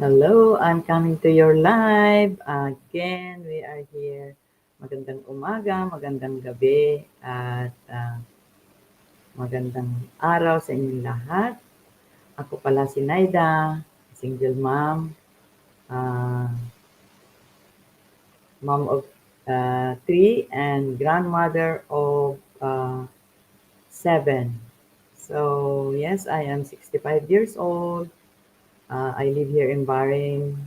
Hello, I'm coming to your live. Again, we are here. Magandang umaga, magandang gabi, at uh, magandang araw sa inyong lahat. Ako pala si Naida, single mom, uh, mom of uh, three and grandmother of uh, seven. So, yes, I am 65 years old. Uh, I live here in Bahrain.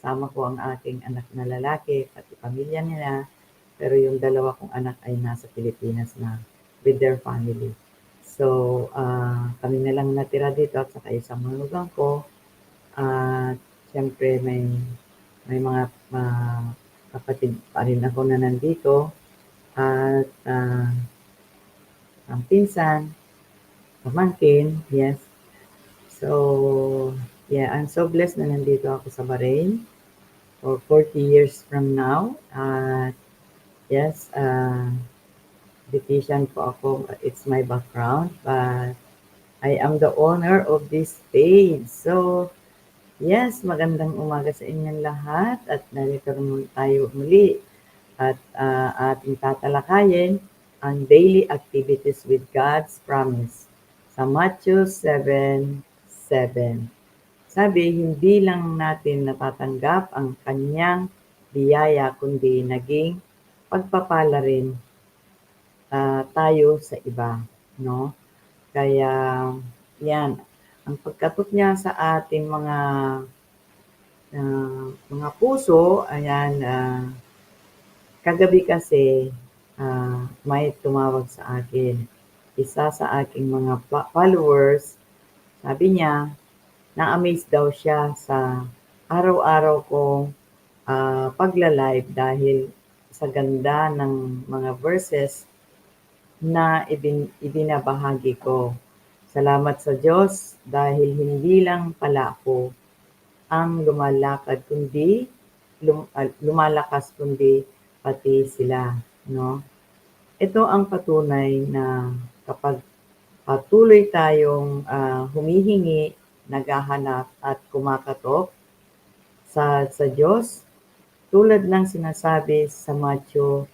Sama ko ang aking anak na lalaki, pati pamilya nila. Pero yung dalawa kong anak ay nasa Pilipinas na with their family. So, uh, kami na lang natira dito at saka isang manugang ko. At uh, siyempre may, may mga uh, kapatid pa rin ako na nandito. At uh, ang pinsan, pamangkin, yes. So, yeah, I'm so blessed na nandito ako sa Bahrain for 40 years from now. Uh, yes, uh, dietitian po ako. It's my background. But I am the owner of this page. So, yes, magandang umaga sa inyong lahat. At narito naman tayo muli. At uh, ating tatalakayin ang daily activities with God's promise sa Matthew 7, 7. Sabi, hindi lang natin natatanggap ang kanyang biyaya, kundi naging pagpapala rin uh, tayo sa iba. No? Kaya, yan, ang pagkatot niya sa ating mga uh, mga puso, ayan, uh, kagabi kasi uh, may tumawag sa akin. Isa sa aking mga followers, sabi niya, na-amaze daw siya sa araw-araw kong uh, pagla-live dahil sa ganda ng mga verses na ibin, ibinabahagi ko. Salamat sa Diyos dahil hindi lang pala ako ang lumalakad kundi lum, uh, lumalakas kundi pati sila, no? Ito ang patunay na kapag patuloy tayong uh, humihingi naghahanap at kumakatok sa, sa Diyos, tulad ng sinasabi sa Matthew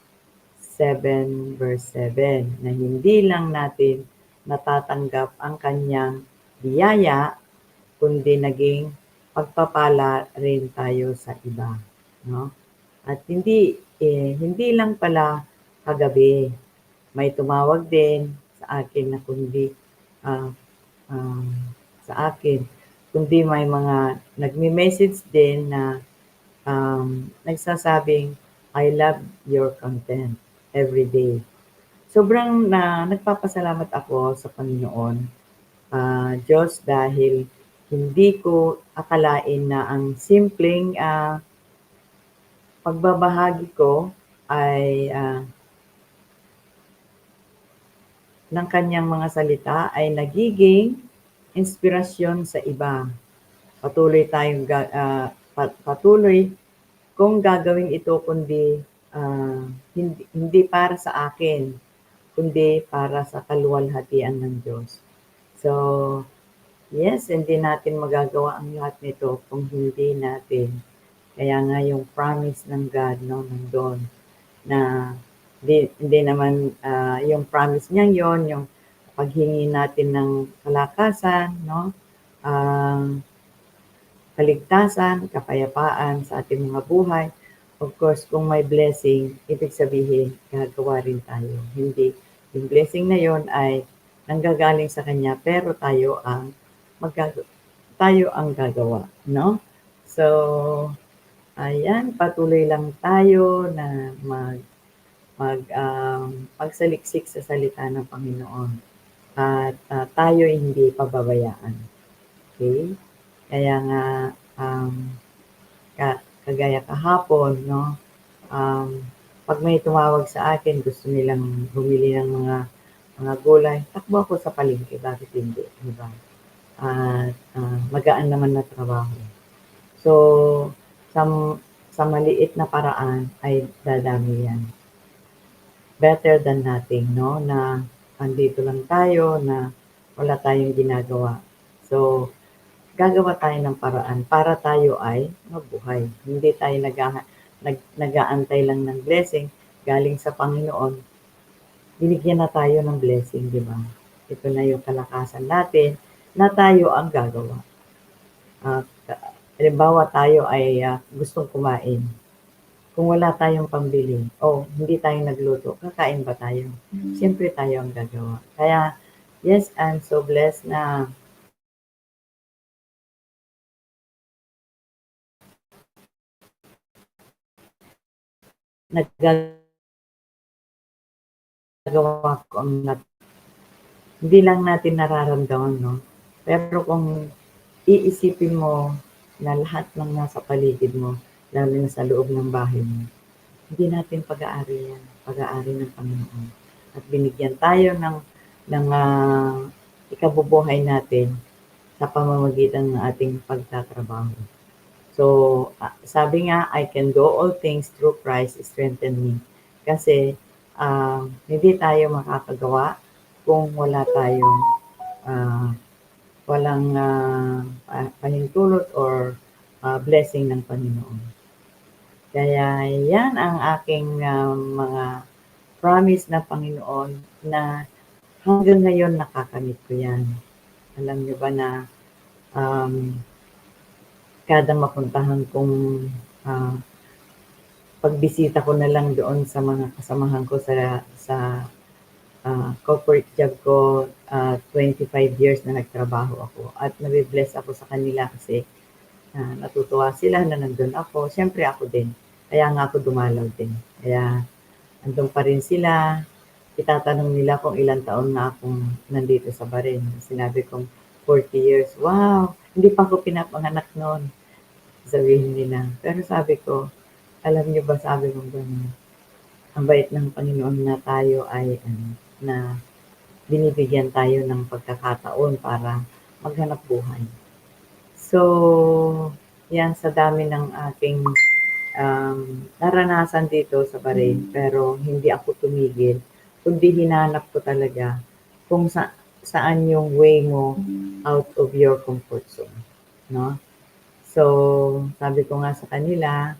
7 verse 7 na hindi lang natin natatanggap ang kanyang biyaya, kundi naging pagpapala rin tayo sa iba. No? At hindi, eh, hindi lang pala kagabi, may tumawag din sa akin na kundi uh, um, sa akin, kundi may mga nagme-message din na um, nagsasabing, I love your content every day. Sobrang na nagpapasalamat ako sa Panginoon, uh, Diyos, dahil hindi ko akalain na ang simpleng uh, pagbabahagi ko ay uh, ng kanyang mga salita ay nagiging inspirasyon sa iba. Patuloy tayong uh, patuloy kung gagawin ito kundi uh, hindi, hindi para sa akin, kundi para sa kaluwalhatian ng Diyos. So, yes, hindi natin magagawa ang lahat nito kung hindi natin. Kaya nga yung promise ng God, no, nandun, na hindi, hindi naman uh, yung promise niya yon yung paghingi natin ng kalakasan, no? Uh, kaligtasan, kapayapaan sa ating mga buhay. Of course, kung may blessing, ibig sabihin, gagawa rin tayo. Hindi, yung blessing na yon ay nanggagaling sa Kanya, pero tayo ang magagawa tayo ang gagawa, no? So, ayan, patuloy lang tayo na mag mag um, pagsaliksik sa salita ng Panginoon at uh, tayo hindi pababayaan. Okay? Kaya nga, um, ka, kagaya kahapon, no, um, pag may tumawag sa akin, gusto nilang bumili ng mga mga gulay, takbo ako sa palengke, bakit hindi, di ba? At uh, magaan naman na trabaho. So, sa, sa maliit na paraan ay dadami yan. Better than nothing, no? Na andito lang tayo na wala tayong ginagawa. So, gagawa tayo ng paraan para tayo ay mabuhay. Hindi tayo nag, nag, nag-aantay lang ng blessing galing sa Panginoon. Binigyan na tayo ng blessing, di ba? Ito na yung kalakasan natin na tayo ang gagawa. Uh, halimbawa tayo ay uh, gustong kumain. Kung wala tayong pambili o oh, hindi tayo nagluto, kakain ba tayo? Mm-hmm. Siyempre tayo ang gagawa. Kaya, yes, I'm so blessed na naggagawa ko ang nat hindi lang natin nararamdaman, no? Pero kung iisipin mo na lahat ng nasa paligid mo, lalo na sa loob ng bahay mo, hindi natin pag-aari yan, pag-aari ng Panginoon. At binigyan tayo ng, ng uh, ikabubuhay natin sa pamamagitan ng ating pagtatrabaho. So, uh, sabi nga, I can do all things through Christ strengthen me. Kasi, uh, hindi tayo makakagawa kung wala tayong uh, walang uh, pahintulot or uh, blessing ng Panginoon. Kaya yan ang aking uh, mga promise na Panginoon na hanggang ngayon nakakamit ko yan. Alam niyo ba na um, kada mapuntahan kong uh, pagbisita ko na lang doon sa mga kasamahan ko sa sa uh, corporate job ko uh, 25 years na nagtrabaho ako at nabibless ako sa kanila kasi uh, natutuwa sila na nandun ako. Siyempre ako din. Kaya nga ako dumalaw din. Kaya andun pa rin sila. Itatanong nila kung ilang taon na akong nandito sa Barin. Sinabi kong 40 years. Wow! Hindi pa ako pinapanganak noon sabihin nila. Pero sabi ko, alam niyo ba, sabi ko gano'n, ang bait ng Panginoon na tayo ay ano, na binibigyan tayo ng pagkakataon para maghanap buhay. So, yan sa dami ng aking um, naranasan dito sa Bahrain, pero hindi ako tumigil, kundi hinanap ko talaga kung sa, saan yung way mo out of your comfort zone. No? So, sabi ko nga sa kanila,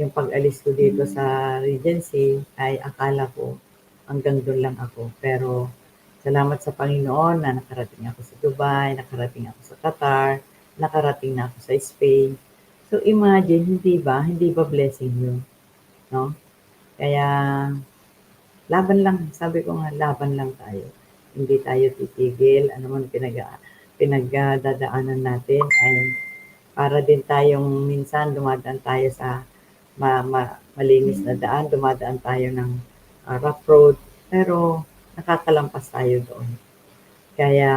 yung pag-alis ko dito sa Regency ay akala ko hanggang doon lang ako. Pero salamat sa Panginoon na nakarating ako sa Dubai, nakarating ako sa Qatar, nakarating na ako sa Spain. So imagine, hindi ba? Hindi ba blessing yun? No? Kaya laban lang, sabi ko nga, laban lang tayo. Hindi tayo titigil. Ano man pinag pinagdadaanan natin ay para din tayong minsan dumadaan tayo sa ma, ma, malinis na daan, dumadaan tayo ng uh, rough road, pero nakakalampas tayo doon. Kaya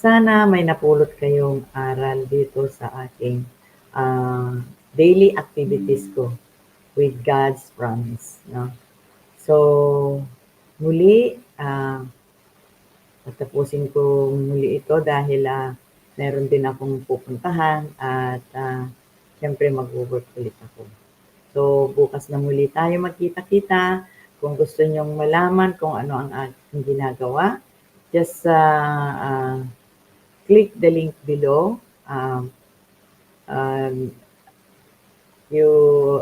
sana may napulot kayong aral dito sa aking uh, daily activities ko with God's promise. No? So, muli, uh, patapusin ko muli ito dahil uh, meron din akong pupuntahan at uh, siyempre mag-work ulit ako. So, bukas na muli tayo magkita-kita. Kung gusto nyong malaman kung ano ang aking ginagawa, just uh, uh, click the link below. Um, um, you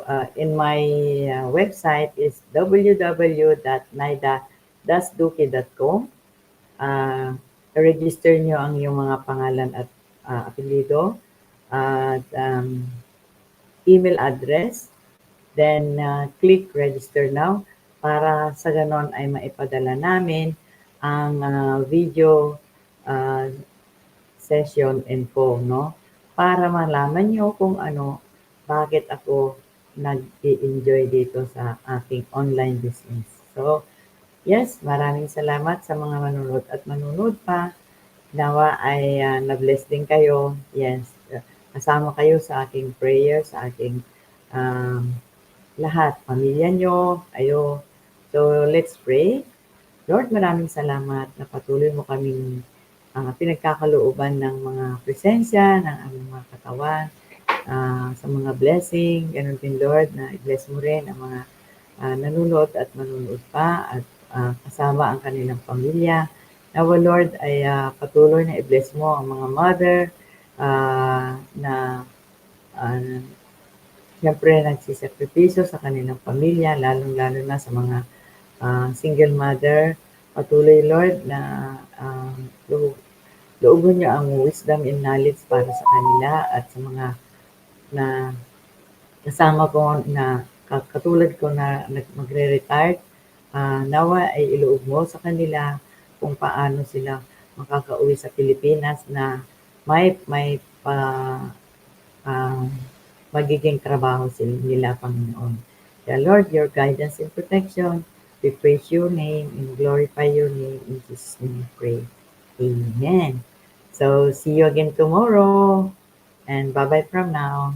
uh, in my uh, website is www.naida-duki.com. Uh, register nyo ang iyong mga pangalan at uh, apelido at um, email address. Then, uh, click register now para sa ganon ay maipadala namin ang uh, video uh, session info, no? Para malaman nyo kung ano, bakit ako nag-enjoy dito sa aking online business. So, Yes, maraming salamat sa mga manunod at manunod pa. Nawa ay uh, na-bless din kayo. Yes, kasama kayo sa aking prayer, sa aking um, lahat, pamilya nyo, ayo. So, let's pray. Lord, maraming salamat na patuloy mo kaming uh, pinagkakalooban ng mga presensya, ng aming mga katawan, uh, sa mga blessing. Ganun din, Lord, na i-bless mo rin ang mga uh, nanonood at manunod pa at uh, kasama ang kanilang pamilya. Nawa Lord ay ah, patuloy na i-bless mo ang mga mother ah, na uh, siyempre nagsisakripisyo sa kanilang pamilya, lalong-lalo na sa mga ah, single mother. Patuloy Lord na uh, looban niyo ang wisdom and knowledge para sa kanila at sa mga na kasama ko na katulad ko na magre-retire, uh, nawa ay iloob mo sa kanila kung paano sila makakauwi sa Pilipinas na may may pa uh, magiging trabaho sila nila Panginoon. Kaya Lord, your guidance and protection, we praise your name and glorify your name. In Jesus' name we pray. Amen. So, see you again tomorrow. And bye-bye from now.